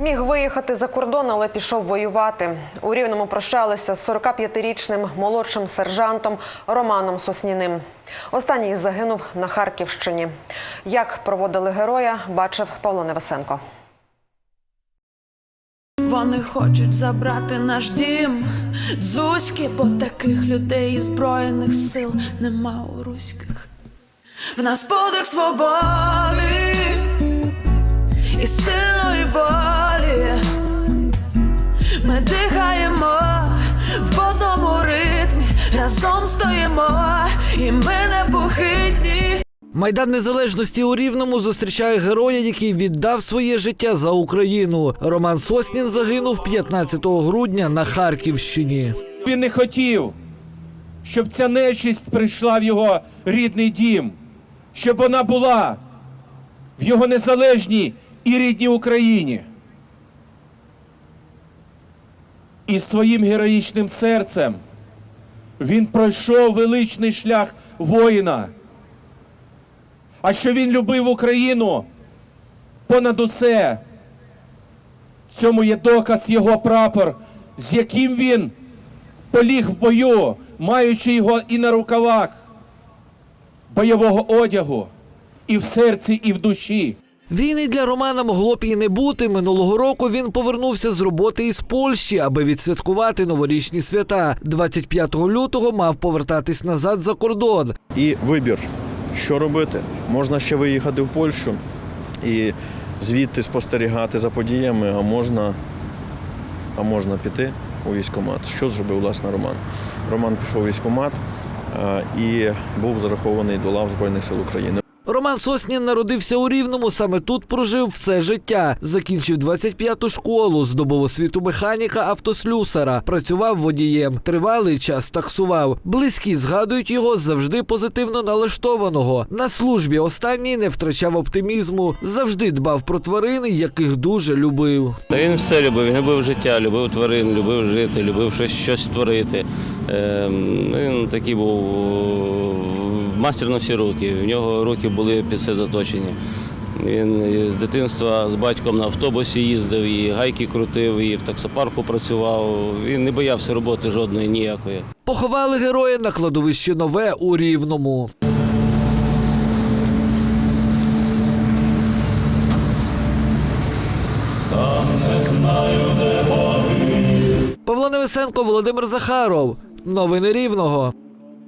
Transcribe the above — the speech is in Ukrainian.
Міг виїхати за кордон, але пішов воювати. У Рівному прощалися з 45-річним молодшим сержантом Романом Сосніним. Останній загинув на Харківщині. Як проводили героя, бачив Павло Невесенко. Вони хочуть забрати наш дім, дзузьки, бо таких людей і збройних сил нема у руських. В нас подих свободи і сильної Ми дихаємо в одному ритмі, разом стоїмо, і ми непохитні. Майдан Незалежності у Рівному зустрічає героя, який віддав своє життя за Україну. Роман Соснін загинув 15 грудня на Харківщині. Він не хотів, щоб ця нечисть прийшла в його рідний дім, щоб вона була в його незалежній і рідній Україні. І своїм героїчним серцем він пройшов величний шлях воїна. А що він любив Україну понад усе, цьому є доказ його прапор, з яким він поліг в бою, маючи його і на рукавах бойового одягу, і в серці, і в душі. Війни для Романа могло б і не бути. Минулого року він повернувся з роботи із Польщі, аби відсвяткувати новорічні свята. 25 лютого мав повертатись назад за кордон. і вибір, що робити. Можна ще виїхати в Польщу і звідти спостерігати за подіями, а можна, а можна піти у військкомат. Що зробив власне Роман? Роман пішов у військкомат і був зарахований до лав Збройних сил України. Роман Соснін народився у Рівному. Саме тут прожив все життя. Закінчив 25-ту школу, здобув освіту механіка автослюсара. Працював водієм. Тривалий час таксував. Близькі згадують його завжди позитивно налаштованого. На службі останній не втрачав оптимізму. Завжди дбав про тварини, яких дуже любив. Він все любив, він любив життя, любив тварин, любив жити, любив щось, щось творити. Ем, Він такий був е, мастер на всі руки. В нього руки були під все заточені. Він з дитинства з батьком на автобусі їздив, і гайки крутив, і в таксопарку працював. Він не боявся роботи жодної ніякої. Поховали героя на кладовищі нове у Рівному. Павло Невесенко, Володимир Захаров. Новини Рівного.